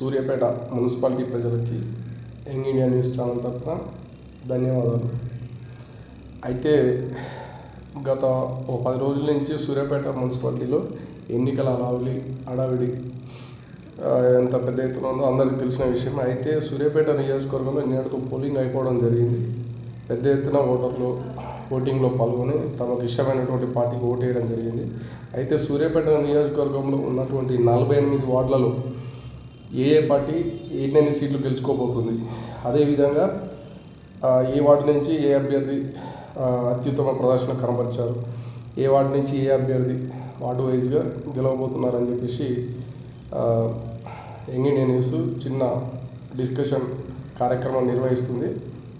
Suryapet municipality ప్రజలకి young India news channel తరఫున ధన్యవాదాలు. అయితే గత ఓ పది రోజుల నుంచి సూర్యాపేట మున్సిపాలిటీలో ఎన్నికల అడావిడి అడావిడి ఎంత పెద్ద ఎత్తున ఉందో అందరికీ తెలిసిన విషయం. అయితే సూర్యాపేట నియోజకవర్గంలో నేటితో పోలింగ్ అయిపోవడం జరిగింది. పెద్ద ఎత్తున ఓటర్లు ఓటింగ్లో పాల్గొని తమకు ఇష్టమైనటువంటి పార్టీకి ఓటు వేయడం జరిగింది. అయితే సూర్యాపేట నియోజకవర్గంలో ఉన్నటువంటి నలభై ఎనిమిది వార్డులలో ఏ ఏ పార్టీ ఎన్నెన్ని సీట్లు గెలుచుకోబోతుంది? అదేవిధంగా ఏ వార్డు నుంచి ఏ అభ్యర్థి అత్యుత్తమ ప్రదర్శన కనబరిచారు? ఏ వార్డు నుంచి ఏ అభ్యర్థి వార్డు వైజ్గా గెలవబోతున్నారని చెప్పేసి ఆ, న్యూస్ చిన్న డిస్కషన్ కార్యక్రమం నిర్వహిస్తుంది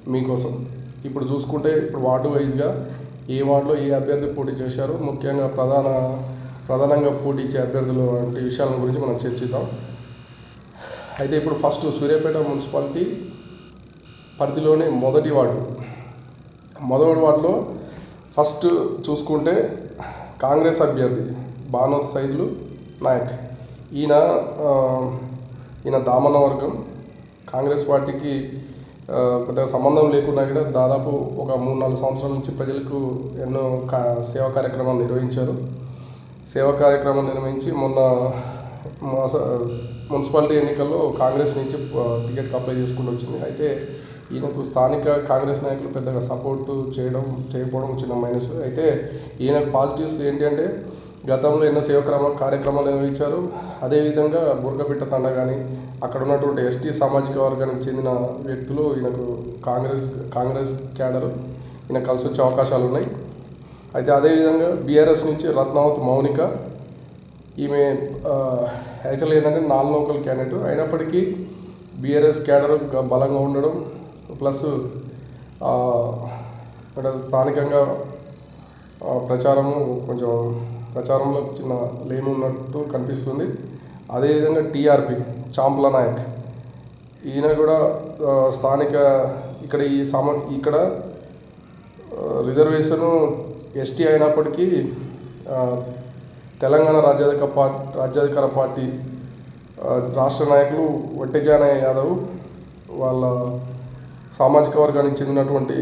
మీకోసం. ఇప్పుడు చూసుకుంటే ఇప్పుడు వార్డు వైజ్గా ఏ వార్డులో ఏ అభ్యర్థి పోటీ చేశారు? ముఖ్యంగా ప్రధాన ప్రధానంగా పోటీ ఇచ్చే అభ్యర్థులు వంటి విషయాల గురించి మనం చర్చిద్దాం. అయితే ఇప్పుడు ఫస్ట్ సూర్యాపేట మున్సిపాలిటీ పరిధిలోనే మొదటి వార్డు. మొదటి వార్డులో ఫస్ట్ చూసుకుంటే కాంగ్రెస్ అభ్యర్థి భానోత్ సైదులు నాయక్. ఈయన ఈయన దామన్న వర్గం. కాంగ్రెస్ పార్టీకి పెద్దగా సంబంధం లేకుండా కూడా దాదాపు ఒక మూడు నాలుగు సంవత్సరాల నుంచి ప్రజలకు ఎన్నో కా సేవా కార్యక్రమాలు నిర్వహించారు. సేవా కార్యక్రమం నిర్వహించి మొన్న మున్సిపాలిటీ ఎన్నికల్లో కాంగ్రెస్ నుంచి టికెట్కి అప్లై చేసుకుంటూ వచ్చింది. అయితే ఈయనకు స్థానిక కాంగ్రెస్ నాయకులు పెద్దగా సపోర్ట్ చేయడం చేయకపోవడం చిన్న మైనస్. అయితే ఈయనకు పాజిటివ్స్ ఏంటి అంటే గతంలో ఎన్నో సేవక్రమ కార్యక్రమాలు నిర్వహించారు. అదేవిధంగా బుర్గబిట్ట తండ కానీ అక్కడ ఉన్నటువంటి ఎస్టీ సామాజిక వర్గానికి చెందిన వ్యక్తులు ఈయనకు కాంగ్రెస్ కాంగ్రెస్ క్యాడర్. ఈయన కలిసి వచ్చే అవకాశాలు ఉన్నాయి. అయితే అదేవిధంగా బీఆర్ఎస్ నుంచి రత్నావత్ మౌనిక ఈమె యాక్చువల్గా ఏంటంటే నాన్ లోకల్ క్యాండిడేట్ అయినప్పటికీ బీఆర్ఎస్ క్యాడర్ బలంగా ఉండడం ప్లస్ ఇక్కడ స్థానికంగా ఆ, ప్రచారము కొంచెం ప్రచారంలో చిన్న లేమి ఉన్నట్టు కనిపిస్తుంది. అదేవిధంగా టీఆర్పి చాంప్ల నాయక్. ఈయన కూడా స్థానిక ఇక్కడ ఈ సామ ఇక్కడ రిజర్వేషన్ ఎస్టీ అయినప్పటికీ తెలంగాణ రాజ్యాధిక పార్టీ రాజ్యాధికార పార్టీ రాష్ట్ర నాయకులు వట్టిజానయ్య యాదవ్ వాళ్ళ సామాజిక వర్గానికి చెందినటువంటి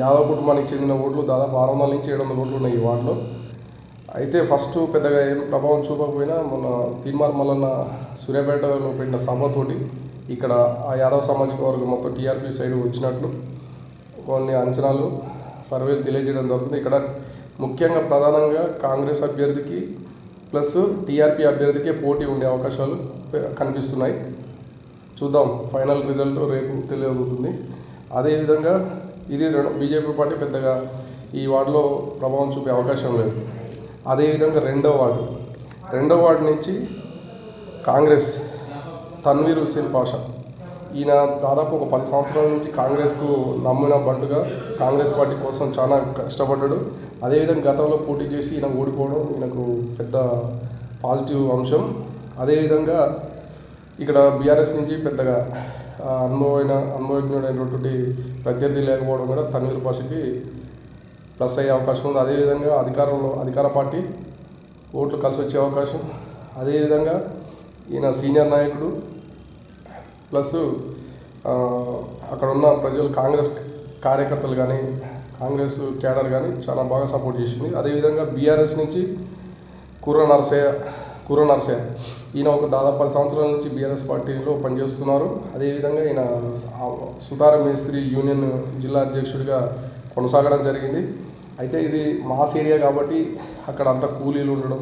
యాదవ్ కుటుంబానికి చెందిన ఓట్లు దాదాపు ఆరు వందల నుంచి ఏడు వందల ఓట్లు ఉన్నాయి ఈ వార్డులో. అయితే ఫస్ట్ పెద్దగా ఏం ప్రభావం చూపకపోయినా మొన్న తీర్మార్ మల్లన్న సూర్యాపేటలో పెట్టిన సభతోటి ఇక్కడ ఆ యాదవ్ సామాజిక వర్గం మొత్తం టీఆర్పీ సైడ్ వచ్చినట్లు కొన్ని అంచనాలు సర్వేలు తెలియజేయడం జరుగుతుంది. ఇక్కడ ముఖ్యంగా ప్రధానంగా కాంగ్రెస్ అభ్యర్థికి ప్లస్ టీఆర్పీ అభ్యర్థికే పోటీ ఉండే అవకాశాలు కనిపిస్తున్నాయి. చూద్దాం ఫైనల్ రిజల్ట్ రేపు తెలియబోతుంది. అదేవిధంగా ఇది రెండు బీజేపీ పార్టీ పెద్దగా ఈ వార్డులో ప్రభావం చూపే అవకాశం లేదు. అదేవిధంగా రెండో వార్డు. రెండో వార్డు నుంచి కాంగ్రెస్ తన్వీర్ హుస్సేన్ పాషా ఈయన దాదాపు ఒక పది సంవత్సరాల నుంచి కాంగ్రెస్కు నమ్మిన బంటుగా కాంగ్రెస్ పార్టీ కోసం చాలా కష్టపడ్డాడు. అదేవిధంగా గతంలో పోటీ చేసి ఈయన ఓడిపోవడం ఈయనకు పెద్ద పాజిటివ్ అంశం. అదేవిధంగా ఇక్కడ బీఆర్ఎస్ నుంచి పెద్దగా అనుభవమైన అనుభవజ్ఞుడైనటువంటి ప్రత్యర్థి లేకపోవడం కూడా తన్వీర్ పాషకి ప్లస్ అయ్యే అవకాశం ఉంది. అదేవిధంగా అధికారంలో అధికార పార్టీ ఓట్లు కలిసి వచ్చే అవకాశం. అదేవిధంగా ఈయన సీనియర్ నాయకుడు ప్లస్ అక్కడ ఉన్న ప్రజలు కాంగ్రెస్ కార్యకర్తలు కానీ కాంగ్రెస్ క్యాడర్ కానీ చాలా బాగా సపోర్ట్ చేసింది. అదేవిధంగా బీఆర్ఎస్ నుంచి కుర్ర నరసయ్య కుర్ర నరసయ్య ఈయన ఒక దాదాపు పది సంవత్సరాల నుంచి బీఆర్ఎస్ పార్టీలో పనిచేస్తున్నారు. అదేవిధంగా ఈయన సుతార మేస్త్రి యూనియన్ జిల్లా అధ్యక్షుడిగా కొనసాగడం జరిగింది. అయితే ఇది మాస్ ఏరియా కాబట్టి అక్కడ అంతా కూలీలు ఉండడం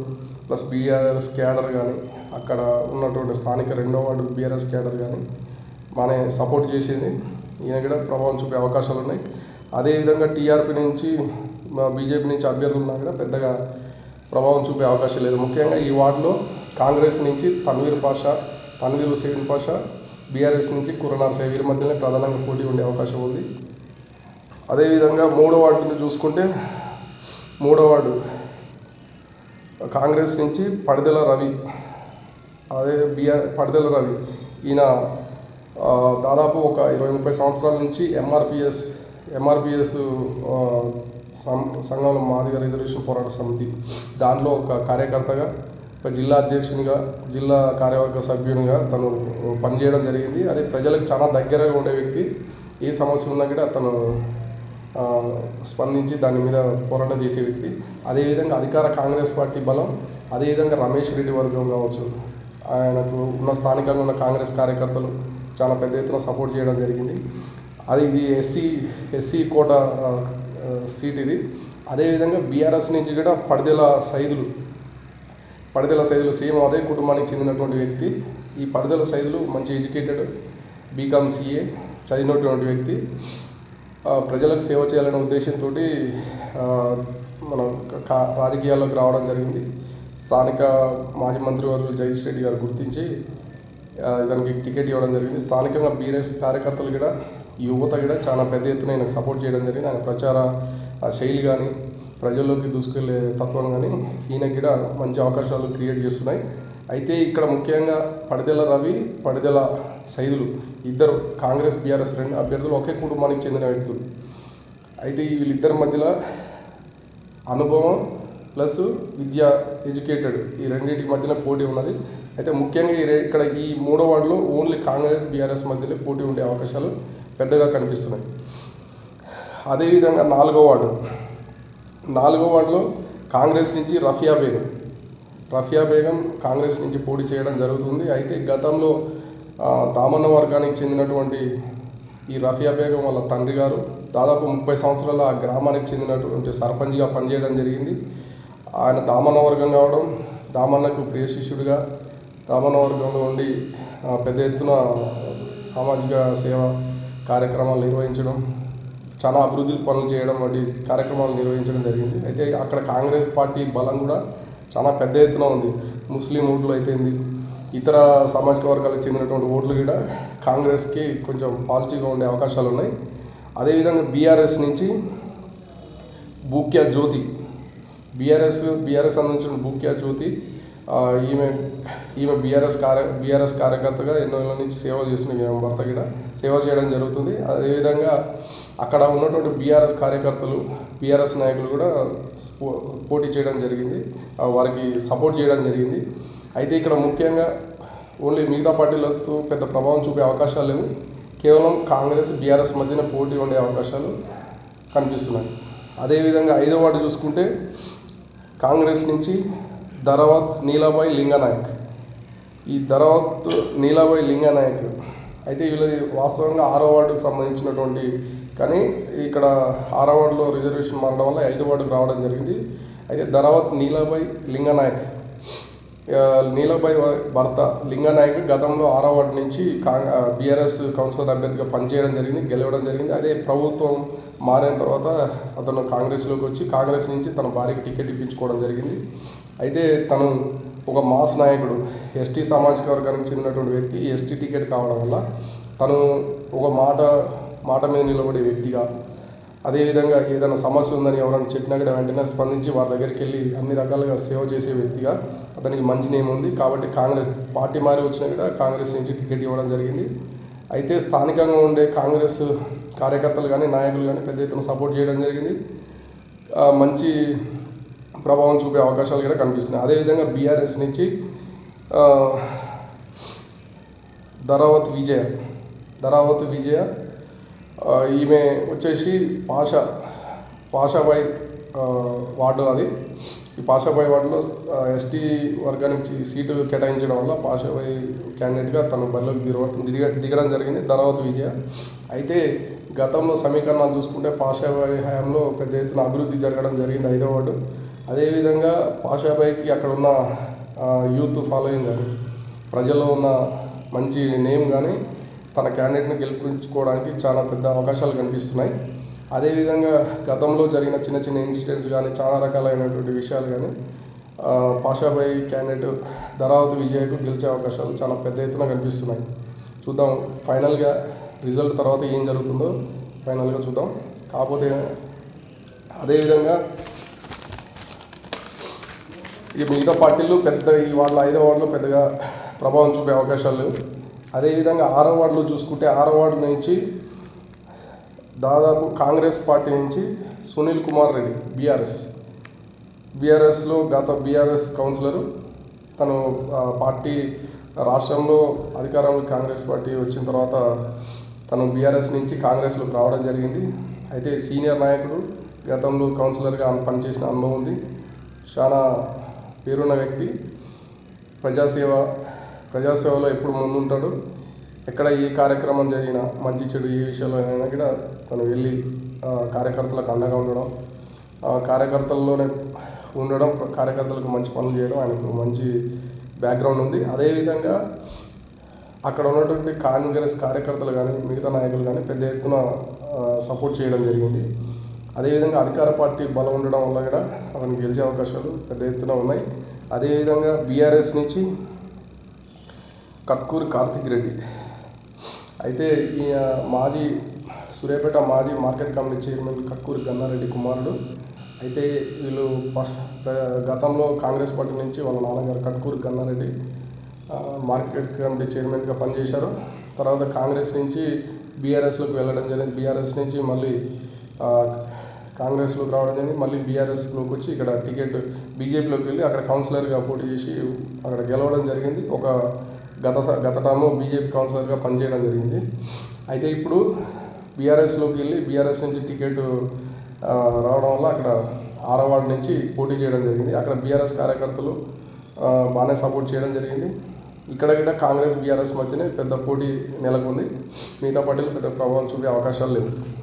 ప్లస్ బీఆర్ఎస్ క్యాడర్ కానీ అక్కడ ఉన్నటువంటి స్థానిక రెండో వార్డు బీఆర్ఎస్ క్యాడర్ కానీ బాగానే సపోర్ట్ చేసింది. ఈయన కూడా ప్రభావం చూపే అవకాశాలు ఉన్నాయి. అదేవిధంగా టీఆర్పీ నుంచి బీజేపీ నుంచి అభ్యర్థులు ఉన్నా కూడా పెద్దగా ప్రభావం చూపే అవకాశం లేదు. ముఖ్యంగా ఈ వార్డులో కాంగ్రెస్ నుంచి తన్వీర్ పాషా తన్వీర్ హుసేన్ పాషా బీఆర్ఎస్ నుంచి కురనార్ వీరి మధ్యనే ప్రధానంగా పోటీ ఉండే అవకాశం ఉంది. అదేవిధంగా మూడో వార్డుని చూసుకుంటే మూడో వార్డు కాంగ్రెస్ నుంచి పడిదెల రవి అదే బిఆర్ పడిదెల రవి. ఈయన దాదాపు ఒక ఇరవై ముప్పై సంవత్సరాల నుంచి ఎంఆర్పిఎస్ ఎంఆర్పిఎస్ సంఘంలో మాదిగ రిజర్వేషన్ పోరాట సమితి. దానిలో ఒక కార్యకర్తగా ఒక జిల్లా అధ్యక్షునిగా జిల్లా కార్యవర్గ సభ్యునిగా తను పనిచేయడం జరిగింది. అదే ప్రజలకు చాలా దగ్గరగా ఉండే వ్యక్తి. ఏ సమస్య ఉన్నా కూడా తను స్పందించి దాని మీద పోరాటం చేసే వ్యక్తి. అదేవిధంగా అధికార కాంగ్రెస్ పార్టీ బలం అదేవిధంగా రమేష్ రెడ్డి వర్గం కావచ్చు. ఆయనకు ఉన్న స్థానికంగా ఉన్న కాంగ్రెస్ కార్యకర్తలు చాలా పెద్ద ఎత్తున సపోర్ట్ చేయడం జరిగింది. అది ఇది ఎస్సీ ఎస్సీ కోట సీట్ ఇది. అదేవిధంగా బీఆర్ఎస్ నుంచి కూడా పడిదెల సైదులు పడిదెల సైదులు సేమ్ అదే కుటుంబానికి చెందినటువంటి వ్యక్తి. ఈ పడిదెల సైదులు మంచి ఎడ్యుకేటెడ్ బీకామ్ సిఏ చదివినటువంటి వ్యక్తి. ప్రజలకు సేవ చేయాలనే ఉద్దేశంతో మనం కా- రాజకీయాల్లోకి రావడం జరిగింది. స్థానిక మాజీ మంత్రి వారు జగదీష్ రెడ్డి గారు గుర్తించి దానికి టికెట్ ఇవ్వడం జరిగింది. స్థానికంగా బీఆర్ఎస్ కార్యకర్తలు కూడా యువత కూడా చాలా పెద్ద ఎత్తున ఆయనకు సపోర్ట్ చేయడం జరిగింది. ఆయన ప్రచార శైలి కానీ ప్రజల్లోకి దూసుకెళ్ళే తత్వం కానీ ఈయనకి కూడా మంచి అవకాశాలు క్రియేట్ చేస్తున్నాయి. అయితే ఇక్కడ ముఖ్యంగా పడిదెల రవి పడిదెల సైదులు ఇద్దరు కాంగ్రెస్ బీఆర్ఎస్ రెండు అభ్యర్థులు ఒకే కుటుంబానికి చెందిన వ్యక్తులు. అయితే వీళ్ళిద్దరి మధ్యలో అనుభవం ప్లస్ విద్య ఎడ్యుకేటెడ్ ఈ రెండింటి మధ్యలో పోటీ ఉన్నది. అయితే ముఖ్యంగా ఈ ఇక్కడ ఈ మూడో వార్డులో ఓన్లీ కాంగ్రెస్ బీఆర్ఎస్ మధ్యలో పోటీ ఉండే అవకాశాలు పెద్దగా కనిపిస్తున్నాయి. అదేవిధంగా నాలుగో వార్డు. నాలుగో వార్డులో కాంగ్రెస్ నుంచి రఫియా బేగం రఫియా బేగం కాంగ్రెస్ నుంచి పోటీ చేయడం జరుగుతుంది. అయితే గతంలో తామన్న దామన్న వర్గానికి చెందినటువంటి ఈ రఫియా బేగం వాళ్ళ తండ్రి గారు దాదాపు ముప్పై సంవత్సరాల ఆ గ్రామానికి చెందినటువంటి సర్పంచ్గా పనిచేయడం జరిగింది. ఆయన దామన్న వర్గం కావడం దామన్నకు ప్రియ శిష్యుడిగా దామన్న వర్గంలో ఉండి పెద్ద ఎత్తున సామాజిక సేవ కార్యక్రమాలు నిర్వహించడం చాలా అభివృద్ధి పనులు చేయడం వంటి కార్యక్రమాలు నిర్వహించడం జరిగింది. అయితే అక్కడ కాంగ్రెస్ పార్టీ బలం కూడా చాలా పెద్ద ఎత్తున ఉంది. ముస్లిం ఓట్లు అయితేంది ఇతర సామాజిక వర్గాలకు చెందినటువంటి ఓట్లు కూడా కాంగ్రెస్కి కొంచెం పాజిటివ్గా ఉండే అవకాశాలు ఉన్నాయి. అదేవిధంగా బీఆర్ఎస్ నుంచి బూక్యా జ్యోతి బీఆర్ఎస్ బీఆర్ఎస్ అందించిన బూక్యా జ్యోతి ఈమె ఈమె బీఆర్ఎస్ కార్య బీఆర్ఎస్ కార్యకర్తగా ఎన్నో ఏళ్ళ నుంచి సేవ చేసిన ఈమె భర్త కూడా సేవ చేయడం జరుగుతుంది. అదేవిధంగా అక్కడ ఉన్నటువంటి బీఆర్ఎస్ కార్యకర్తలు బీఆర్ఎస్ నాయకులు కూడా పోటీ చేయడం జరిగింది. వారికి సపోర్ట్ చేయడం జరిగింది. అయితే ఇక్కడ ముఖ్యంగా ఓన్లీ మిగతా పార్టీలతో పెద్ద ప్రభావం చూపే అవకాశాలు లేవు. కేవలం కాంగ్రెస్ బీఆర్ఎస్ మధ్యన పోటీ ఉండే అవకాశాలు కనిపిస్తున్నాయి. అదేవిధంగా ఐదో వార్డు చూసుకుంటే కాంగ్రెస్ నుంచి ధరవత్ నీలాబాయి లింగనాయక్ ఈ ధరవత్ నీలాబాయి లింగనాయక్ అయితే వీళ్ళది వాస్తవంగా ఆరో వార్డుకు సంబంధించినటువంటి కానీ ఇక్కడ ఆరో వార్డులో రిజర్వేషన్ మారడం వల్ల ఐదో వార్డుకు రావడం జరిగింది. అయితే ధరవత్ నీలాబాయి లింగనాయక్ ఆ, నీలబాయి భర్త లింగనాయక్ గతంలో ఆరో వార్డు నుంచి బీఆర్ఎస్ కౌన్సిలర్ అభ్యర్థిగా పనిచేయడం జరిగింది గెలవడం జరిగింది. అదే ప్రభుత్వం మారిన తర్వాత అతను కాంగ్రెస్లోకి వచ్చి కాంగ్రెస్ నుంచి తన భార్యకి టికెట్ ఇప్పించుకోవడం జరిగింది. అయితే తను ఒక మాస్ నాయకుడు ఎస్టీ సామాజిక వర్గానికి చెందినటువంటి వ్యక్తి ఎస్టీ టికెట్ కావడం వల్ల తను ఒక మాట మాట మీద నిలబడే వ్యక్తిగా అదేవిధంగా ఏదైనా సమస్య ఉందని ఎవరైనా చెప్పినా కూడా వెంటనే స్పందించి వారి దగ్గరికి వెళ్ళి అన్ని రకాలుగా సేవ చేసే వ్యక్తిగా అతనికి మంచి నేమ్ ఉంది. కాబట్టి కాంగ్రెస్ పార్టీ మారి వచ్చినా కూడా కాంగ్రెస్ నుంచి టికెట్ ఇవ్వడం జరిగింది. అయితే స్థానికంగా ఉండే కాంగ్రెస్ కార్యకర్తలు కానీ నాయకులు కానీ పెద్ద ఎత్తున సపోర్ట్ చేయడం జరిగింది. మంచి ప్రభావం చూపే అవకాశాలు కూడా కనిపిస్తున్నాయి. అదేవిధంగా బీఆర్ఎస్ నుంచి ధరావత్ విజయ ధరావత్ విజయ ఈమె వచ్చేసి పాష పాషాబాయ్ వార్డు అది. ఈ పాషాబాయ్ వార్డులో ఎస్టీ వర్గానికి సీటు కేటాయించడం వల్ల పాషాబాయ్ క్యాండిడేట్గా తను బరిలోకి దిగ దిగ దిగడం జరిగింది ధరావత్ విజయ. అయితే గతంలో సమీకరణాలు చూసుకుంటే పాషాబాయ్ హయాంలో పెద్ద ఎత్తున అభివృద్ధి జరగడం జరిగింది ఐదో వార్డు అదేవిధంగా పాషాబైకి అక్కడ ఉన్న యూత్ ఫాలోయింగ్ కానీ ప్రజల్లో ఉన్న మంచి నేమ్ కానీ తన క్యాండిడేట్ని గెలుపుకోవడానికి చాలా పెద్ద అవకాశాలు కనిపిస్తున్నాయి. అదేవిధంగా గతంలో జరిగిన చిన్న చిన్న ఇన్సిడెంట్స్ కానీ చాలా రకాలైనటువంటి విషయాలు కానీ ఆ, పాషాబాయి క్యాండిడేట్ ధరావతి విజయకు గెలిచే అవకాశాలు చాలా పెద్ద ఎత్తున కనిపిస్తున్నాయి. చూద్దాం ఫైనల్గా రిజల్ట్ తర్వాత ఏం జరుగుతుందో ఫైనల్గా చూద్దాం. కాకపోతే అదేవిధంగా ఈ మిగతా పార్టీలు పెద్ద ఈ వాళ్ళ ఐదో వార్డులో పెద్దగా ప్రభావం చూపే అవకాశాలు లేవు. అదేవిధంగా ఆరో వార్డులో చూసుకుంటే ఆరో వార్డు నుంచి దాదాపు కాంగ్రెస్ పార్టీ నుంచి సునీల్ కుమార్ రెడ్డి బీఆర్ఎస్. బీఆర్ఎస్లో గత బీఆర్ఎస్ కౌన్సిలరు. తను పార్టీ రాష్ట్రంలో అధికారంలో కాంగ్రెస్ పార్టీ వచ్చిన తర్వాత తను బీఆర్ఎస్ నుంచి కాంగ్రెస్లోకి రావడం జరిగింది. అయితే సీనియర్ నాయకుడు గతంలో కౌన్సిలర్గా పనిచేసిన అనుభవం ఉంది. చాలా పేరున్న వ్యక్తి ప్రజాసేవ ప్రజాసేవలో ఎప్పుడు ముందుంటాడు? ఎక్కడ ఏ కార్యక్రమం జరిగినా మంచి చెడు ఏ విషయంలో అయినా కూడా తను వెళ్ళి కార్యకర్తలకు అండగా ఉండడం ఆ, కార్యకర్తల్లోనే ఉండడం కార్యకర్తలకు మంచి పనులు చేయడం ఆయనకు మంచి బ్యాక్గ్రౌండ్ ఉంది. అదేవిధంగా అక్కడ ఉన్నటువంటి కాంగ్రెస్ కార్యకర్తలు కానీ మిగతా నాయకులు కానీ పెద్ద ఎత్తున సపోర్ట్ చేయడం జరిగింది. అదేవిధంగా అధికార పార్టీ బలం ఉండడం వల్ల కూడా అతను గెలిచే అవకాశాలు పెద్ద ఎత్తున ఉన్నాయి. అదేవిధంగా బీఆర్ఎస్ నుంచి కట్కూరి కార్తిక్ రెడ్డి. అయితే ఈ మాజీ సూర్యాపేట మాజీ market committee chairman Katkuri Gannareddy కుమారుడు. అయితే వీళ్ళు ఫస్ట్ గతంలో కాంగ్రెస్ పార్టీ నుంచి వాళ్ళ నాన్నగారు కట్కూరి గన్నారెడ్డి మార్కెట్ కమిటీ చైర్మన్గా పనిచేశారు. తర్వాత కాంగ్రెస్ నుంచి బీఆర్ఎస్లోకి వెళ్ళడం జరిగింది. బీఆర్ఎస్ నుంచి మళ్ళీ కాంగ్రెస్లోకి రావడం జరిగింది. మళ్ళీ బీఆర్ఎస్లోకి వచ్చి ఇక్కడ టికెట్ బీజేపీలోకి వెళ్ళి అక్కడ కౌన్సిలర్గా పోటీ చేసి అక్కడ గెలవడం జరిగింది. ఒక గత స- గత టర్మ్లో బీజేపీ కౌన్సిలర్గా పనిచేయడం జరిగింది. అయితే ఇప్పుడు బీఆర్ఎస్లోకి వెళ్ళి బీఆర్ఎస్ నుంచి టికెట్ రావడం వల్ల అక్కడ ఆరవాడ నుంచి పోటీ చేయడం జరిగింది. అక్కడ బీఆర్ఎస్ కార్యకర్తలు బాగానే సపోర్ట్ చేయడం జరిగింది. ఇక్కడ కూడా కాంగ్రెస్ బీఆర్ఎస్ మధ్యనే పెద్ద పోటీ నెలకొంది. మిగతా పార్టీలు పెద్ద ప్రభావం చూపే అవకాశాలు లేవు.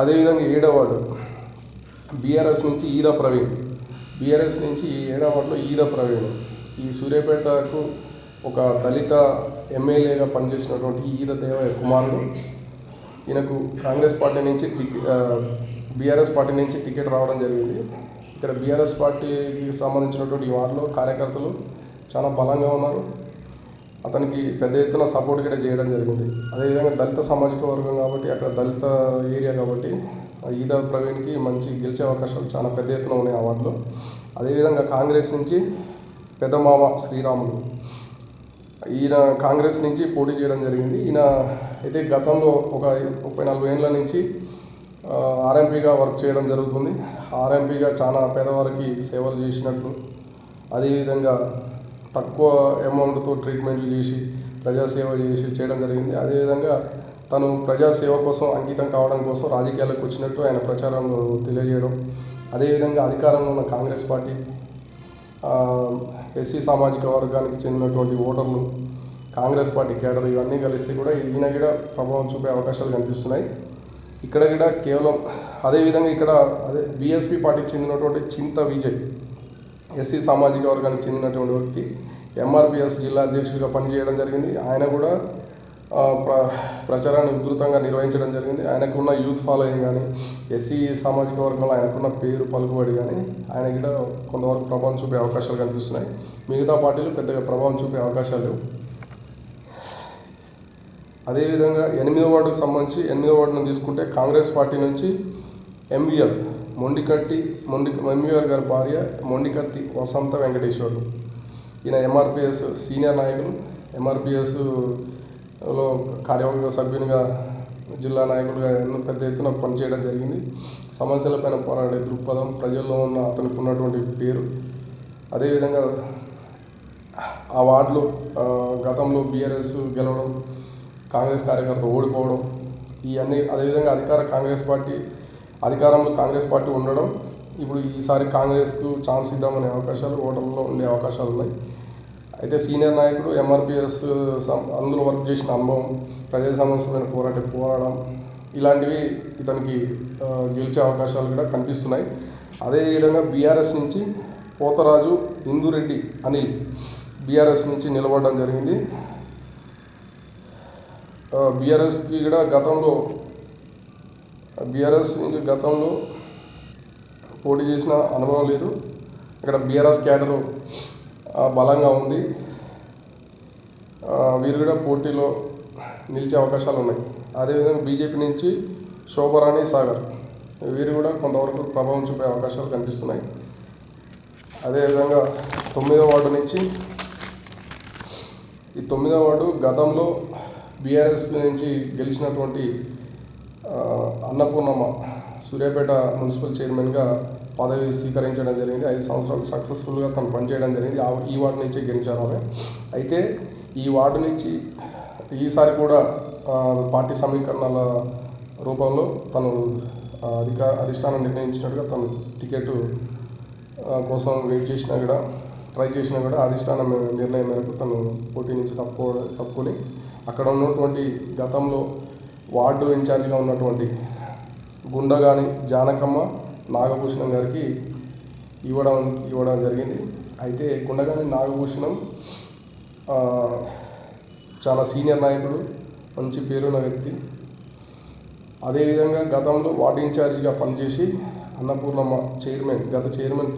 అదేవిధంగా ఏడవాడు వార్డు. బీఆర్ఎస్ నుంచి ఈద ప్రవీణ్. బీఆర్ఎస్ నుంచి ఈ ఏడవ ఈద ప్రవీణ్. ఈ సూర్యాపేటకు ఒక దళిత ఎమ్మెల్యేగా పనిచేసినటువంటి ఈద దేవయ్య కుమారుడు. ఈయనకు కాంగ్రెస్ పార్టీ నుంచి బీఆర్ఎస్ పార్టీ నుంచి టికెట్ రావడం జరిగింది. ఇక్కడ బీఆర్ఎస్ పార్టీకి సంబంధించినటువంటి వార్డులో కార్యకర్తలు చాలా బలంగా ఉన్నారు. అతనికి పెద్ద ఎత్తున సపోర్ట్ కూడా చేయడం జరిగింది. అదేవిధంగా దళిత సామాజిక వర్గం కాబట్టి అక్కడ దళిత ఏరియా కాబట్టి ఈద ప్రవీణ్కి మంచి గెలిచే అవకాశాలు చాలా పెద్ద ఎత్తున ఉన్నాయి ఆ అదేవిధంగా కాంగ్రెస్ నుంచి పెదమామ శ్రీరాములు. ఈయన కాంగ్రెస్ నుంచి పోటీ చేయడం జరిగింది. ఈయన అయితే గతంలో ఒక ముప్పై నలభై ఏళ్ళ నుంచి ఆర్ఎంపీగా వర్క్ చేయడం జరుగుతుంది. ఆర్ఎంపీగా చాలా పేదవారికి సేవలు చేసినట్లు అదేవిధంగా తక్కువ అమౌంట్తో ట్రీట్మెంట్లు చేసి ప్రజాసేవ చేసి చేయడం జరిగింది. అదేవిధంగా తను ప్రజాసేవ కోసం అంకితం కావడం కోసం రాజకీయాలకు వచ్చినట్టు ఆయన ప్రచారంలో తెలియజేయడం. అదేవిధంగా అధికారంలో ఉన్న కాంగ్రెస్ పార్టీ ఎస్సీ సామాజిక వర్గానికి చెందినటువంటి ఓటర్లు కాంగ్రెస్ పార్టీ కేడర్ ఇవన్నీ కలిస్తే కూడా ఈయన కూడా ప్రభావం చూపే అవకాశాలు కనిపిస్తున్నాయి. ఇక్కడ కూడా కేవలం అదేవిధంగా ఇక్కడ అదే బీఎస్పీ పార్టీకి చెందినటువంటి చింత విజయ్ ఎస్సీ సామాజిక వర్గానికి చెందినటువంటి వ్యక్తి ఎంఆర్పిఎస్ జిల్లా అధ్యక్షుడిగా పనిచేయడం జరిగింది. ఆయన కూడా ప్ర ప్రచారాన్ని ఉధృతంగా నిర్వహించడం జరిగింది. ఆయనకున్న యూత్ ఫాలోయింగ్ కానీ ఎస్సీ సామాజిక వర్గంలో ఆయనకున్న పేరు పలుకుబడి కానీ ఆయన కూడా కొంతవరకు ప్రభావం చూపే అవకాశాలు కనిపిస్తున్నాయి. మిగతా పార్టీలు పెద్దగా ప్రభావం చూపే అవకాశాలు లేవు. అదేవిధంగా ఎనిమిదో వార్డుకు సంబంధించి ఎనిమిదో వార్డును తీసుకుంటే కాంగ్రెస్ పార్టీ నుంచి ఎంవీఎల్ మొండికట్టి మొండి ఎంవీఆర్ గారి భార్య మొండికత్తి వసంత వెంకటేశ్వర్లు ఈయన ఎంఆర్పిఎస్ సీనియర్ నాయకులు ఎంఆర్పిఎస్లో కార్యవర్గ సభ్యునిగా జిల్లా నాయకులుగా ఎన్నో పెద్ద ఎత్తున పనిచేయడం జరిగింది. సమస్యలపైన పోరాడే దృక్పథం ప్రజల్లో ఉన్న అతనికి ఉన్నటువంటి పేరు. అదేవిధంగా ఆ వార్డులో గతంలో బీఆర్ఎస్ గెలవడం కాంగ్రెస్ కార్యకర్త ఓడిపోవడం ఇవన్నీ అదేవిధంగా అధికార కాంగ్రెస్ పార్టీ అధికారంలో కాంగ్రెస్ పార్టీ ఉండడం ఇప్పుడు ఈసారి కాంగ్రెస్కు ఛాన్స్ ఇద్దామనే అవకాశాలు ఓటర్లలో ఉండే అవకాశాలు ఉన్నాయి. అయితే సీనియర్ నాయకుడు ఎంఆర్పిఎస్ అందులో వర్క్ చేసిన అనుభవం ప్రజా సమస్యమైన పోరాట పోరాడడం ఇలాంటివి ఇతనికి గెలిచే అవకాశాలు కూడా కనిపిస్తున్నాయి. అదేవిధంగా బీఆర్ఎస్ నుంచి పోతరాజు ఇందురెడ్డి అనిల్ బీఆర్ఎస్ నుంచి నిలబడడం జరిగింది. బీఆర్ఎస్కి కూడా గతంలో బీఆర్ఎస్ గతంలో పోటీ చేసిన అనుభవం లేదు. ఇక్కడ బీఆర్ఎస్ క్యాడరు బలంగా ఉంది. వీరు కూడా పోటీలో నిలిచే అవకాశాలు ఉన్నాయి. అదేవిధంగా బీజేపీ నుంచి శోభరాణి సాగర్ వీరు కూడా కొంతవరకు ప్రభావం చూపే అవకాశాలు కనిపిస్తున్నాయి. అదేవిధంగా తొమ్మిదో వార్డు నుంచి ఈ తొమ్మిదో వార్డు గతంలో బీఆర్ఎస్ నుంచి గెలిచినటువంటి అన్నపూర్ణమ్మ సూర్యాపేట మున్సిపల్ చైర్మన్గా పదవి స్వీకరించడం జరిగింది. ఐదు సంవత్సరాలు సక్సెస్ఫుల్గా తను పనిచేయడం జరిగింది. ఆ ఈ వార్డు నుంచే గెలిచారు ఆమె. అయితే ఈ వార్డు నుంచి ఈసారి కూడా పార్టీ సమీకరణల రూపంలో తను అధిక అధిష్టానం నిర్ణయించినట్టుగా తను టికెట్ కోసం వెయిట్ చేసినా కూడా ట్రై చేసినా కూడా అధిష్టానం నిర్ణయం మేరకు తను పోటీ నుంచి తప్పుకో తప్పుకొని అక్కడ ఉన్నటువంటి గతంలో వార్డు ఇన్ఛార్జిగా ఉన్నటువంటి గుండగాని జానకమ్మ నాగభూషణం గారికి ఇవ్వడం ఇవ్వడం జరిగింది. అయితే గుండగాని నాగభూషణం చాలా సీనియర్ నాయకుడు మంచి పేరున్న వ్యక్తి. అదేవిధంగా గతంలో వార్డు ఇన్ఛార్జిగా పనిచేసి అన్నపూర్ణమ్మ చైర్మన్ గత చైర్మన్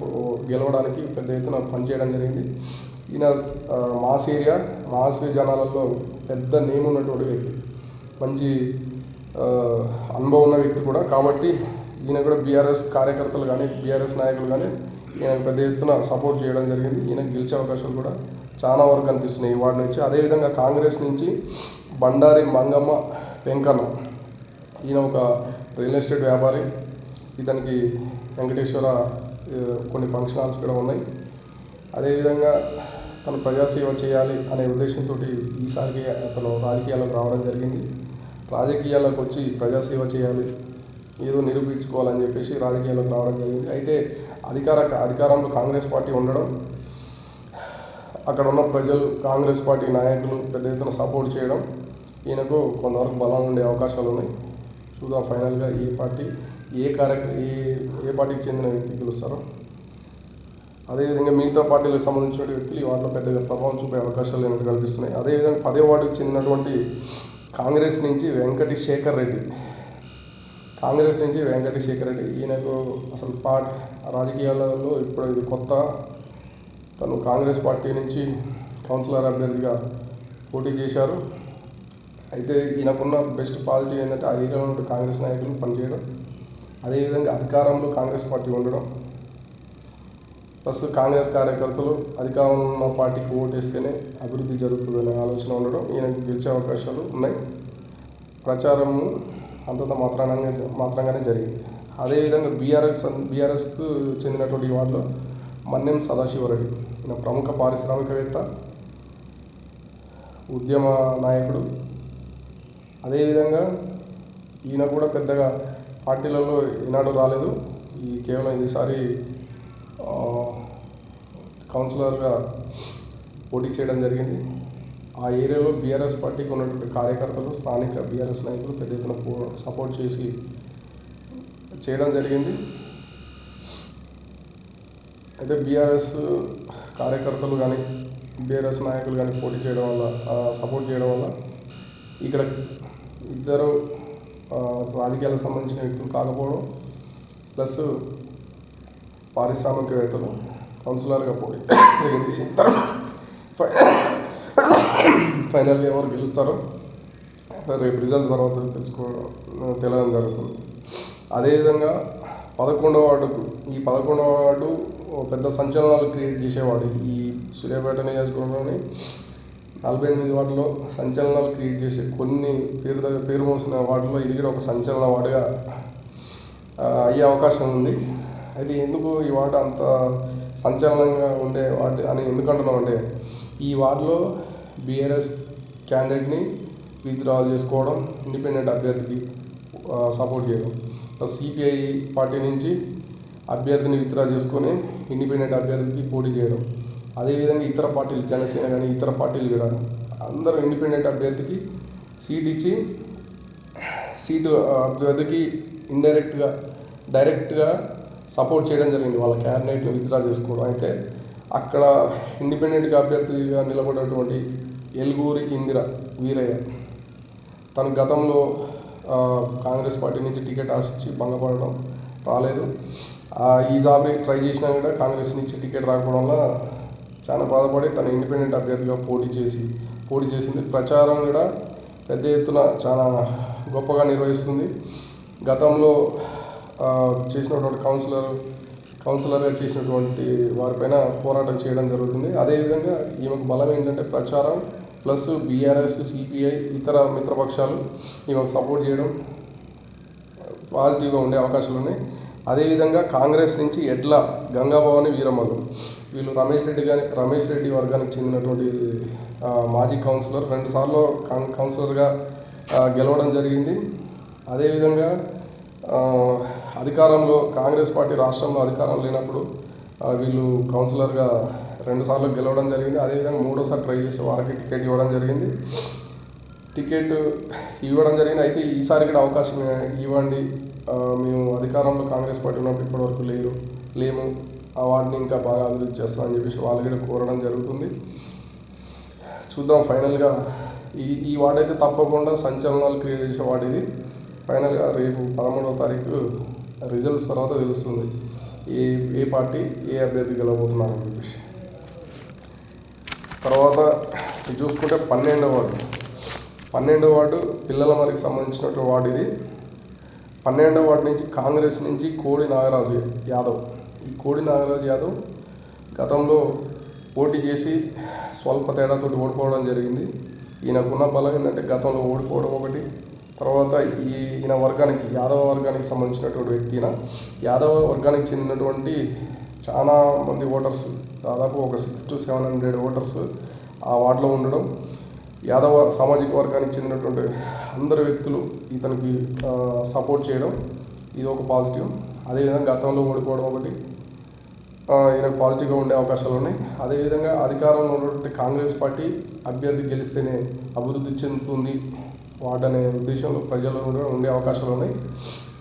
గెలవడానికి పెద్ద ఎత్తున పనిచేయడం జరిగింది. ఈయన మాస్ ఏరియా మాస్ జనాలలో పెద్ద నేమ్ ఉన్నటువంటి వ్యక్తి. మంచి అనుభవం ఉన్న వ్యక్తి కూడా. కాబట్టి ఈయన కూడా బీఆర్ఎస్ కార్యకర్తలు కానీ బీఆర్ఎస్ నాయకులు కానీ ఈయన పెద్ద ఎత్తున సపోర్ట్ చేయడం జరిగింది. ఈయన గెలిచే అవకాశాలు కూడా చాలా వరకు కనిపిస్తున్నాయి. వాడి నుంచి అదేవిధంగా కాంగ్రెస్ నుంచి బండారి మంగమ్మ వెంకన్న ఈయన ఒక రియల్ ఎస్టేట్ వ్యాపారి. ఇతనికి వెంకటేశ్వర కొన్ని ఫంక్షన్ హాల్స్ కూడా ఉన్నాయి. అదేవిధంగా తను ప్రజాసేవ చేయాలి అనే ఉద్దేశంతో ఈసారికి అతను రాజకీయాలకు రావడం జరిగింది. రాజకీయాలకు వచ్చి ప్రజాసేవ చేయాలి ఏదో నిరూపించుకోవాలని చెప్పేసి రాజకీయాలకు రావడం జరిగింది. అయితే అధికార అధికారంలో కాంగ్రెస్ పార్టీ ఉండడం అక్కడ ఉన్న ప్రజలు కాంగ్రెస్ పార్టీ నాయకులు పెద్ద ఎత్తున సపోర్ట్ చేయడం ఈయనకు కొంతవరకు బలం ఉండే అవకాశాలు ఉన్నాయి. చూద్దాం ఫైనల్గా ఏ పార్టీ ఏ కార్యక్ర ఏ ఏ పార్టీకి చెందిన వ్యక్తి గెలుస్తారో. అదేవిధంగా మిగతా పార్టీలకు సంబంధించిన వ్యక్తులు వాటిలో పెద్దగా ప్రభావం చూపే అవకాశాలు ఏమిటి కనిపిస్తున్నాయి. అదేవిధంగా పదే వార్డుకు చెందినటువంటి కాంగ్రెస్ నుంచి వెంకటి శేఖర్ రెడ్డి. కాంగ్రెస్ నుంచి వెంకటి శేఖర్ రెడ్డి. ఈయనకు అసలు పార్ట్ రాజకీయాలలో ఇప్పుడు ఇది కొత్త. తను కాంగ్రెస్ పార్టీ నుంచి కౌన్సిలర్ అభ్యర్థిగా పోటీ చేశారు. అయితే ఈయనకున్న బెస్ట్ పాలిటీ ఏంటంటే ఆ ఏరియాలో కాంగ్రెస్ నాయకులు పనిచేయడం. అదేవిధంగా అధికారంలో కాంగ్రెస్ పార్టీ ఉండడం. ప్లస్ కాంగ్రెస్ కార్యకర్తలు అధికారంలో ఉన్న పార్టీకి ఓటేస్తేనే అభివృద్ధి జరుగుతుందనే ఆలోచన ఉండడం ఈయనకు గెలిచే అవకాశాలు ఉన్నాయి. ప్రచారము అంతంత మాత్రానంగా మాత్రంగానే జరిగింది. అదేవిధంగా బీఆర్ఎస్ బీఆర్ఎస్కు చెందినటువంటి వాళ్ళు వార్డులో మన్నెం సదాశివరెడ్డి ఈయన ప్రముఖ పారిశ్రామికవేత్త ఉద్యమ నాయకుడు. అదేవిధంగా ఈయన కూడా పెద్దగా పార్టీలలో ఈనాడు రాలేదు. ఈ కేవలం ఈసారి కౌన్సిలర్గా పోటీ చేయడం జరిగింది. ఆ ఏరియాలో బీఆర్ఎస్ పార్టీకి ఉన్నటువంటి కార్యకర్తలు స్థానిక బీఆర్ఎస్ నాయకులు పెద్ద ఎత్తున సపోర్ట్ చేసి చేయడం జరిగింది. అయితే బీఆర్ఎస్ కార్యకర్తలు కానీ బీఆర్ఎస్ నాయకులు కానీ పోటీ చేయడం వల్ల సపోర్ట్ చేయడం వల్ల ఇక్కడ ఇద్దరు రాజకీయాలకు సంబంధించిన వ్యక్తులు కాకపోవడం ప్లస్ పారిశ్రామికవేత్తలు కౌన్సిలర్గా పోటీ జరిగింది. ఇద్దరు ఎవరు గెలుస్తారో. రేపు రిజల్ట్ తర్వాత తెలుసుకోవడం తెలియడం జరుగుతుంది. అదేవిధంగా పదకొండవ వార్డుకు ఈ పదకొండవ వార్డు పెద్ద సంచలనాలు క్రియేట్ చేసేవాడు ఈ సూర్యాపేట నియోజకవర్గంలోని నలభై ఎనిమిది వార్డులో సంచలనాలు క్రియేట్ చేసే కొన్ని పేరు దగ్గర పేరు మోసిన వార్డులో ఇది కూడా ఒక సంచలన వార్డుగా అయ్యే అవకాశం ఉంది. అది ఎందుకు ఈ వార్డు అంత సంచలనంగా ఉండే వార్డు అని ఎందుకు అంటున్నాం అంటే ఈ వార్డులో బీఆర్ఎస్ క్యాండిడేట్ని విత్డ్రా చేసుకోవడం ఇండిపెండెంట్ అభ్యర్థికి సపోర్ట్ చేయడం. సిపిఐ పార్టీ నుంచి అభ్యర్థిని విత్డ్రా చేసుకొని ఇండిపెండెంట్ అభ్యర్థికి పోటీ చేయడం. అదేవిధంగా ఇతర పార్టీలు జనసేన కానీ ఇతర పార్టీలు కూడా అందరూ ఇండిపెండెంట్ అభ్యర్థికి సీట్ ఇచ్చి సీటు అభ్యర్థికి ఇండైరెక్ట్గా డైరెక్ట్గా సపోర్ట్ చేయడం జరిగింది. వాళ్ళ క్యాండిడేట్ని విత్డ్రా చేసుకోవడం. అయితే అక్కడ ఇండిపెండెంట్గా అభ్యర్థిగా నిలబడినటువంటి ఎల్గూరి ఇందిర వీరయ్య తను గతంలో కాంగ్రెస్ పార్టీ నుంచి టికెట్ ఆశించి భంగపడడం రాలేదు. ఆ, ఈ దాబరి ట్రై చేసినా కూడా కాంగ్రెస్ నుంచి టికెట్ రాకపోవడం వల్ల చాలా బాధపడి తను ఇండిపెండెంట్ అభ్యర్థిగా పోటీ చేసి పోటీ చేసింది. ప్రచారం కూడా పెద్ద ఎత్తున చాలా గొప్పగా నిర్వహిస్తుంది. గతంలో చేసినటువంటి కౌన్సిలర్ కౌన్సిలర్గా చేసినటువంటి వారిపైన పోరాటం చేయడం జరుగుతుంది. అదేవిధంగా ఈమెకు బలం ఏంటంటే ప్రచారం ప్లస్ బీఆర్ఎస్ సిపిఐ ఇతర మిత్రపక్షాలు ఈమెకు సపోర్ట్ చేయడం పాజిటివ్గా ఉండే అవకాశాలు ఉన్నాయి. అదేవిధంగా కాంగ్రెస్ నుంచి ఎడ్ల గంగాభవాని వీరమల్లు వీళ్ళు రమేష్ రెడ్డి గారి రమేష్ రెడ్డి వర్గానికి చెందినటువంటి మాజీ కౌన్సిలర్ రెండుసార్లు కౌన్ కౌన్సిలర్గా గెలవడం జరిగింది. అదేవిధంగా అధికారంలో కాంగ్రెస్ పార్టీ రాష్ట్రంలో అధికారం లేనప్పుడు వీళ్ళు కౌన్సిలర్గా రెండుసార్లు గెలవడం జరిగింది. అదేవిధంగా మూడోసారి ట్రై చేసి వారికి టికెట్ ఇవ్వడం జరిగింది. టికెట్ ఇవ్వడం జరిగింది. అయితే ఈసారి కూడా అవకాశం ఇవ్వండి. మేము అధికారంలో కాంగ్రెస్ పార్టీ ఉన్నప్పుడు ఇప్పటివరకు లేరు లేము. ఆ వార్డుని ఇంకా బాగా అభివృద్ధి చేస్తామని చెప్పేసి వాళ్ళు కూడా కోరడం జరుగుతుంది. చూద్దాం ఫైనల్గా. ఈ ఈ వార్డు అయితే తప్పకుండా సంచలనాలు క్రియేట్ చేసే వార్డు ఇది. ఫైనల్గా రేపు పదమూడవ తారీఖు రిజల్ట్స్ తర్వాత తెలుస్తుంది. ఏ ఏ పార్టీ ఏ అభ్యర్థి గెలవబోతున్నారని చెప్పేసి. తర్వాత చూసుకుంటే పన్నెండవ వార్డు. పన్నెండవ వార్డు పిల్లల మరికి సంబంధించినటువంటి వార్డు ఇది. పన్నెండవ వార్డు నుంచి కాంగ్రెస్ నుంచి కోడి నాగరాజు యాదవ్. ఈ కోడి నాగరాజు యాదవ్ గతంలో పోటీ చేసి స్వల్ప తేడాతో ఓడిపోవడం జరిగింది. ఈయనకున్న బలం ఏంటంటే గతంలో ఓడిపోవడం ఒకటి తర్వాత ఈ ఈయన వర్గానికి యాదవ వర్గానికి సంబంధించినటువంటి వ్యక్తి ఈయన. యాదవ వర్గానికి చెందినటువంటి చాలా మంది ఓటర్స్ దాదాపు ఒక six to seven hundred voters ఆ వార్డులో ఉండడం. యాదవ సామాజిక వర్గానికి చెందినటువంటి అందరు వ్యక్తులు ఇతనికి సపోర్ట్ చేయడం ఇది ఒక పాజిటివ్ అదేవిధంగా గతంలో ఓడిపోవడం ఒకటి ఈయనకు పాజిటివ్గా ఉండే అవకాశాలు ఉన్నాయి. అదేవిధంగా అధికారంలో ఉన్నటువంటి కాంగ్రెస్ పార్టీ అభ్యర్థి గెలిస్తేనే అభివృద్ధి చెందుతుంది వాడనే ఉద్దేశంలో ప్రజల్లో కూడా ఉండే అవకాశాలు ఉన్నాయి.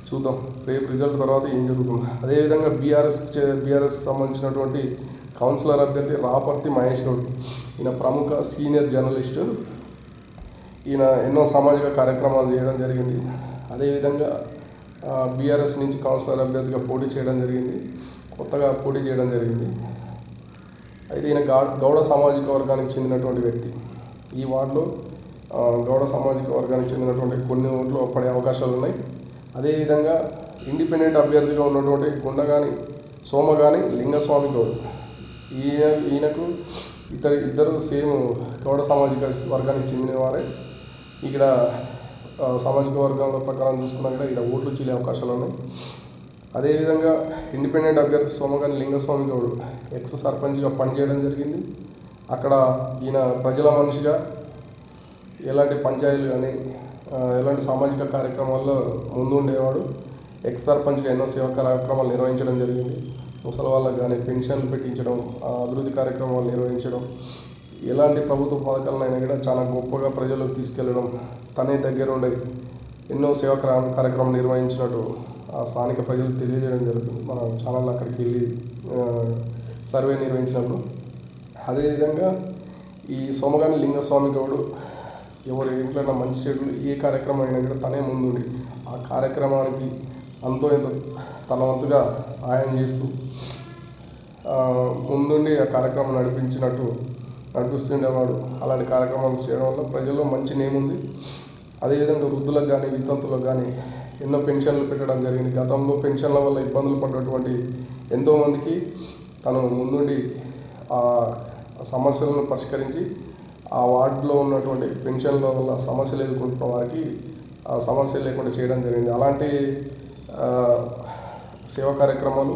చూద్దాం. రేపు రిజల్ట్ తర్వాత ఏం జరుగుతుంది. అదేవిధంగా బీఆర్ఎస్ బీఆర్ఎస్ సంబంధించినటువంటి కౌన్సిలర్ అభ్యర్థి రాపర్తి మహేష్ గౌడ్. ఈయన ప్రముఖ సీనియర్ జర్నలిస్టు. ఈయన ఎన్నో సామాజిక కార్యక్రమాలు చేయడం జరిగింది. అదేవిధంగా బీఆర్ఎస్ నుంచి కౌన్సిలర్ అభ్యర్థిగా పోటీ చేయడం జరిగింది. కొత్తగా పోటీ చేయడం జరిగింది. అయితే ఈయన గా గౌడ సామాజిక వర్గానికి చెందినటువంటి వ్యక్తి. ఈ వార్డులో గౌడ సామాజిక వర్గానికి చెందినటువంటి కొన్ని ఓట్లు పడే అవకాశాలు ఉన్నాయి. అదేవిధంగా ఇండిపెండెంట్ అభ్యర్థిగా ఉన్నటువంటి గుండగాని సోమగాని లింగస్వామి గౌడ్. ఈయన ఈయనకు ఇతర ఇద్దరు సేమ్ గౌడ సామాజిక వర్గానికి చెందిన వారే ఇక్కడ సామాజిక వర్గాల ప్రకారం చూసుకున్నా కూడా ఇక్కడ ఓట్లు చీలే అవకాశాలు ఉన్నాయి. అదేవిధంగా ఇండిపెండెంట్ అభ్యర్థి సోమగాని లింగస్వామి గౌడ్ ఎక్స్ సర్పంచ్గా పనిచేయడం జరిగింది. అక్కడ ఈయన ప్రజల మనిషిగా ఎలాంటి పంచాయతీలు కానీ ఎలాంటి సామాజిక కార్యక్రమాల్లో ముందు ఉండేవాడు ఎక్స్ సర్పంచ్గా ఎన్నో సేవా కార్యక్రమాలు నిర్వహించడం జరిగింది. ముసలి వాళ్ళకి కానీ పెన్షన్లు పెట్టించడం అభివృద్ధి కార్యక్రమాలు నిర్వహించడం ఎలాంటి ప్రభుత్వ పథకాలనైనా కూడా చాలా గొప్పగా ప్రజలకు తీసుకెళ్ళడం తనే దగ్గర ఉండే ఎన్నో సేవా కార్యక్రమం నిర్వహించినట్టు ఆ స్థానిక ప్రజలు తెలియజేయడం జరుగుతుంది. మన ఛానల్ అక్కడికి వెళ్ళి సర్వే నిర్వహించినప్పుడు. అదేవిధంగా ఈ సోమగాని లింగస్వామి గౌడు ఎవరి ఇంట్లో మంచి చెడు ఏ కార్యక్రమం అయినా కూడా తనే ముందుండి. ఆ కార్యక్రమానికి అంతో ఇంత తన వంతుగా సహాయం చేస్తూ ముందుండి ఆ కార్యక్రమం నడిపించినట్టు నడిపిస్తుండేవాడు. అలాంటి కార్యక్రమాలు చేయడం వల్ల ప్రజల్లో మంచి నేమ్ ఉంది. అదేవిధంగా వృద్ధులకు కానీ వితంతులకు కానీ ఎన్నో పెన్షన్లు పెట్టడం జరిగింది. గతంలో పెన్షన్ల వల్ల ఇబ్బందులు పడినటువంటి ఎంతోమందికి తను ముందుండి ఆ సమస్యలను పరిష్కరించి ఆ వార్డులో ఉన్నటువంటి పెన్షన్ల వల్ల సమస్యలు ఎదుర్కొంటున్న వారికి ఆ సమస్యలు లేకుండా చేయడం జరిగింది. అలాంటి సేవా కార్యక్రమాలు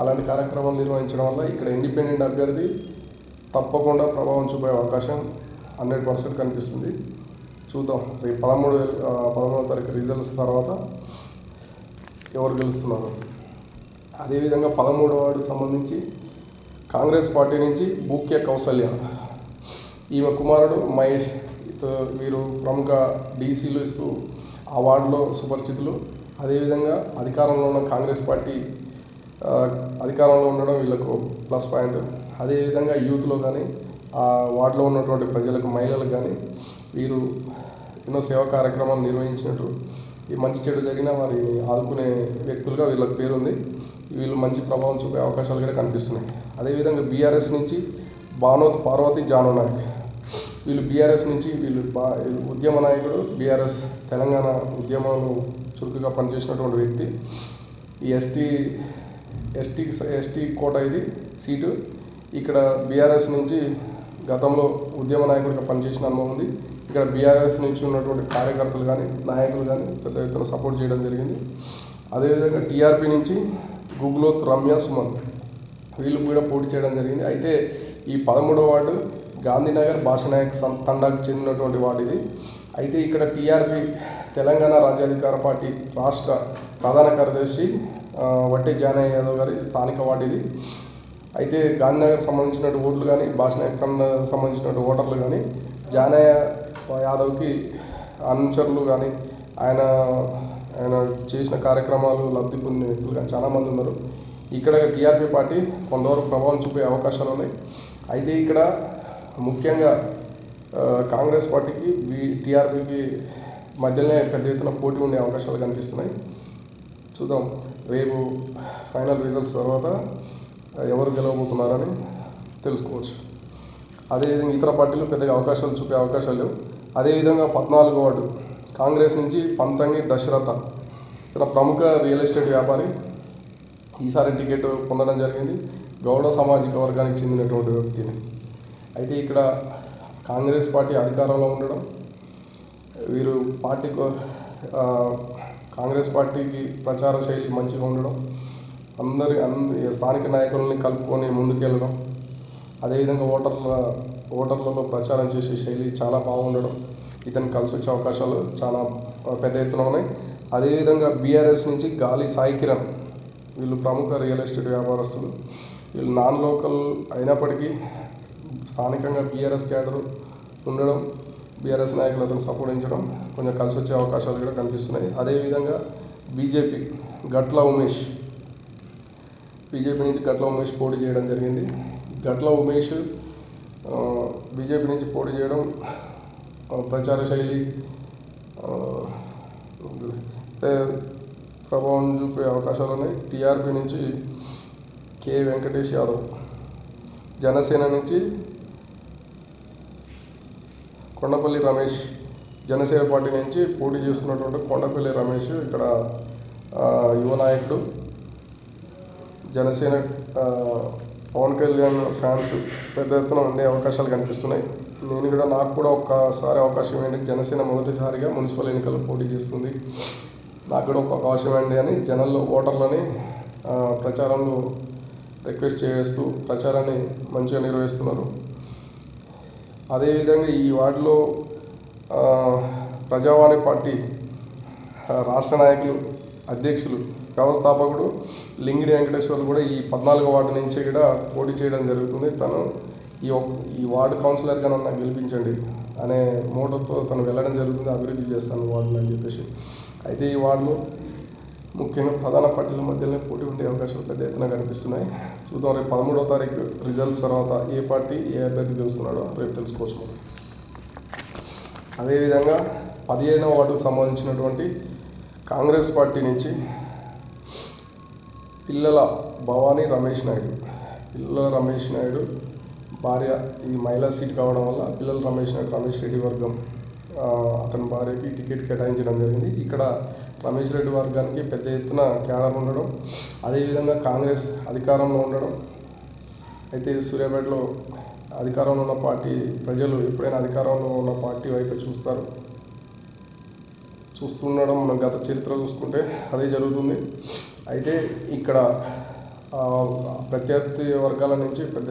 అలాంటి కార్యక్రమాలు నిర్వహించడం వల్ల ఇక్కడ ఇండిపెండెంట్ అభ్యర్థి తప్పకుండా ప్రభావం చూపే అవకాశం హండ్రెడ్ పర్సెంట్ కనిపిస్తుంది. చూద్దాం. రేపు పదమూడు పదమూడవ తారీఖు రిజల్ట్స్ తర్వాత ఎవరు గెలుస్తున్నారు? అదేవిధంగా పదమూడవ వార్డు సంబంధించి కాంగ్రెస్ పార్టీ నుంచి బూక్య కౌసల్య ఈమె కుమారుడు మహేష్ వీరు ప్రముఖ డీసీలు ఇస్తూ ఆ వార్డులో సుపరిచితులు. అదేవిధంగా అధికారంలో ఉన్న కాంగ్రెస్ పార్టీ అధికారంలో ఉండడం వీళ్ళకు ప్లస్ పాయింట్. అదేవిధంగా యూత్లో కానీ ఆ వార్డులో ఉన్నటువంటి ప్రజలకు మహిళలకు కానీ వీరు ఎన్నో సేవా కార్యక్రమాలు నిర్వహించినట్టు ఈ మంచి చెడు జరిగిన వారి ఆదుకునే వ్యక్తులుగా వీళ్ళకి పేరుంది. వీళ్ళు మంచి ప్రభావం చూపే అవకాశాలు కూడా కనిపిస్తున్నాయి. అదేవిధంగా బీఆర్ఎస్ నుంచి భానోత్ పార్వతి జానో నాయక్ వీళ్ళు బీఆర్ఎస్ నుంచి వీళ్ళు బా ఉద్యమ నాయకుడు బీఆర్ఎస్ తెలంగాణ ఉద్యమంలో చురుకుగా పనిచేసినటువంటి వ్యక్తి. ఈ ఎస్టీ ఎస్టీ ఎస్టీ కోట ఇది సీటు. ఇక్కడ బీఆర్ఎస్ నుంచి గతంలో ఉద్యమ నాయకుడిగా పనిచేసిన అనుభవం ఉంది. ఇక్కడ బీఆర్ఎస్ నుంచి ఉన్నటువంటి కార్యకర్తలు కానీ నాయకులు కానీ పెద్ద ఎత్తున సపోర్ట్ చేయడం జరిగింది. అదేవిధంగా టీఆర్పీ నుంచి గుగ్లోత్ రమ్య సుమన్ వీళ్ళు కూడా పోటీ చేయడం జరిగింది. అయితే ఈ పదమూడవ వార్డు గాంధీనగర్ భాషనాయక్ సం- తండాకు చెందినటువంటి వాడిది. అయితే ఇక్కడ టీఆర్పీ తెలంగాణ రాజ్యాధికార పార్టీ రాష్ట్ర ప్రధాన కార్యదర్శి వట్టి జానయ్య యాదవ్ గారి స్థానిక వాటిది అయితే గాంధీనగర్ సంబంధించిన ఓట్లు కానీ భాషనాయక్ తండాకు సంబంధించిన ఓటర్లు కానీ జానయ్య యాదవ్కి అనుచరులు కానీ ఆయన ఆయన చేసిన కార్యక్రమాలు లబ్ధి పొందిన వ్యక్తులు కానీ చాలామంది ఉన్నారు. ఇక్కడ టీఆర్పీ పార్టీ కొంతవరకు ప్రభావం చూపే అవకాశాలు ఉన్నాయి. అయితే ఇక్కడ ముఖ్యంగా కాంగ్రెస్ పార్టీకి బీ టీఆర్పీకి మధ్యలోనే పెద్ద ఎత్తున పోటీ ఉండే అవకాశాలు కనిపిస్తున్నాయి. చూద్దాం. రేపు ఫైనల్ రిజల్ట్స్ తర్వాత ఎవరు గెలవబోతున్నారని తెలుసుకోవచ్చు. అదేవిధంగా ఇతర పార్టీలు పెద్దగా అవకాశాలు చూపే అవకాశాలు లేవు. అదేవిధంగా పద్నాలుగు వార్డు కాంగ్రెస్ నుంచి పంతంగి దశరథ ఇతర ప్రముఖ రియల్ ఎస్టేట్ వ్యాపారి ఈసారి టికెట్ పొందడం జరిగింది. గౌడ సామాజిక వర్గానికి చెందినటువంటి వ్యక్తిని. అయితే ఇక్కడ కాంగ్రెస్ పార్టీ అధికారంలో ఉండడం వీరు పార్టీ కాంగ్రెస్ పార్టీకి ప్రచార శైలి మంచిగా ఉండడం అందరి అంద స్థానిక నాయకులని కలుపుకొని ముందుకెళ్ళడం అదేవిధంగా ఓటర్ల ఓటర్లలో ప్రచారం చేసే శైలి చాలా బాగుండడం ఇతను కలిసి వచ్చే అవకాశాలు చాలా పెద్ద ఎత్తున ఉన్నాయి. అదేవిధంగా బీఆర్ఎస్ నుంచి గాలి సాయి కిరణ్ వీళ్ళు ప్రముఖ రియల్ ఎస్టేట్ వ్యాపారస్తులు. వీళ్ళు నాన్ లోకల్ అయినప్పటికీ స్థానికంగా బీఆర్ఎస్ క్యాడర్ ఉండడం బీఆర్ఎస్ సపోర్ట్ సపోర్టించడం కొంచెం కలిసి వచ్చే అవకాశాలు కూడా కనిపిస్తున్నాయి. అదేవిధంగా బీజేపీ గట్ల ఉమేష్. బీజేపీ నుంచి గట్ల ఉమేష్ పోటీ చేయడం జరిగింది. గట్ల ఉమేష్ బీజేపీ నుంచి పోటీ చేయడం ప్రచార శైలి ప్రభావం చూపే అవకాశాలు ఉన్నాయి. టీఆర్పీ నుంచి కె వెంకటేష్ యాదవ్. జనసేన నుంచి కొండపల్లి రమేష్ జనసేన పార్టీ నుంచి పోటీ చేస్తున్నటువంటి కొండపల్లి రమేష్ ఇక్కడ యువ నాయకుడు. జనసేన పవన్ కళ్యాణ్ ఫ్యాన్స్ పెద్ద ఎత్తున ఉండే అవకాశాలు కనిపిస్తున్నాయి. నేను కూడా నాకు కూడా ఒక్కసారి అవకాశం ఏంటి జనసేన మొదటిసారిగా మున్సిపల్ ఎన్నికల్లో పోటీ చేస్తుంది. నాకు కూడా ఒక అవకాశం ఏంటి అని జనాల్లో ఓటర్లని ప్రచారంలో రిక్వెస్ట్ చేస్తూ ప్రచారాన్ని మంచిగా నిర్వహిస్తున్నారు. అదేవిధంగా ఈ వార్డులో ప్రజావాణి పార్టీ రాష్ట్ర నాయకులు అధ్యక్షులు వ్యవస్థాపకుడు లింగిడి వెంకటేశ్వర్లు కూడా ఈ పద్నాలుగో వార్డు నుంచి కూడా పోటీ చేయడం జరుగుతుంది. తను ఈ ఈ వార్డు కౌన్సిలర్గా నన్ను గెలిపించండి అనే మూటతో తను వెళ్ళడం జరుగుతుంది. అభివృద్ధి చేస్తాను వార్డుని అని చెప్పేసి. అయితే ఈ వార్డులో ముఖ్యంగా ప్రధాన పార్టీల మధ్యలోనే పోటీ ఉండే అవకాశాలు పెద్ద ఎత్తున కనిపిస్తున్నాయి. చూద్దాం రేపు పదమూడవ తారీఖు రిజల్ట్స్ తర్వాత ఏ పార్టీ ఏ అభ్యర్థి గెలుస్తున్నాడో రేపు తెలుసుకోవచ్చు మనం. అదేవిధంగా పదిహేనవ వార్డుకు సంబంధించినటువంటి కాంగ్రెస్ పార్టీ నుంచి పిల్లల భవానీ రమేష్ నాయుడు. పిల్లల రమేష్ నాయుడు భార్య ఈ మహిళా సీట్ కావడం వల్ల పిల్లల రమేష్ నాయుడు రమేష్ రెడ్డి వర్గం అతని భార్యకి టికెట్ కేటాయించడం జరిగింది. ఇక్కడ రమేష్ రెడ్డి వర్గానికి పెద్ద ఎత్తున క్యాడర్ ఉండడం అదేవిధంగా కాంగ్రెస్ అధికారంలో ఉండడం. అయితే సూర్యాపేటలో అధికారంలో ఉన్న పార్టీ ప్రజలు ఎప్పుడైనా అధికారంలో ఉన్న పార్టీ వైపు చూస్తారు. చూస్తుండడం మనం గత చరిత్ర చూసుకుంటే అదే జరుగుతుంది. అయితే ఇక్కడ ప్రత్యర్థి వర్గాల నుంచి పెద్ద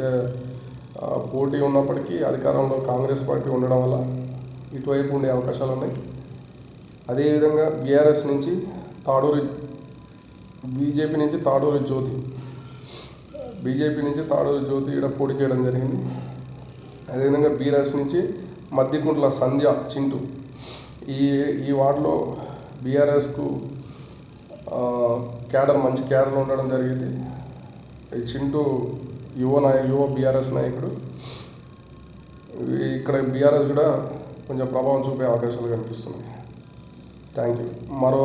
పోటీ ఉన్నప్పటికీ అధికారంలో కాంగ్రెస్ పార్టీ ఉండడం వల్ల ఇటువైపు ఉండే అవకాశాలు ఉన్నాయి అదేవిధంగా బీఆర్ఎస్ నుంచి తాడూరి బీజేపీ నుంచి తాడూరి జ్యోతి. బీజేపీ నుంచి తాడూరి జ్యోతి ఇక్కడ పోటీ చేయడం జరిగింది. అదేవిధంగా బీఆర్ఎస్ నుంచి మద్దికుంట్ల సంధ్య చింటూ. ఈ ఈ వార్డులో బీఆర్ఎస్కు క్యాడర్ మంచి క్యాడర్ ఉండడం జరిగింది. ఈ చింటూ యువ నాయకుడు యువ బీఆర్ఎస్ నాయకుడు. ఇక్కడ బీఆర్ఎస్ కూడా కొంచెం ప్రభావం చూపే అవకాశాలు కనిపిస్తున్నాయి. థ్యాంక్ యూ మరో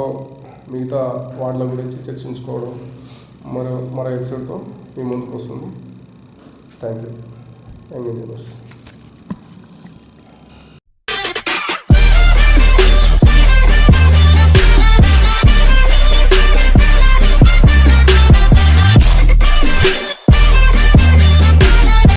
మిగతా వార్డుల గురించి చర్చించుకోవడం మరో మరో ఎపిసోడ్తో మీ ముందుకు వస్తుంది. Thank you thank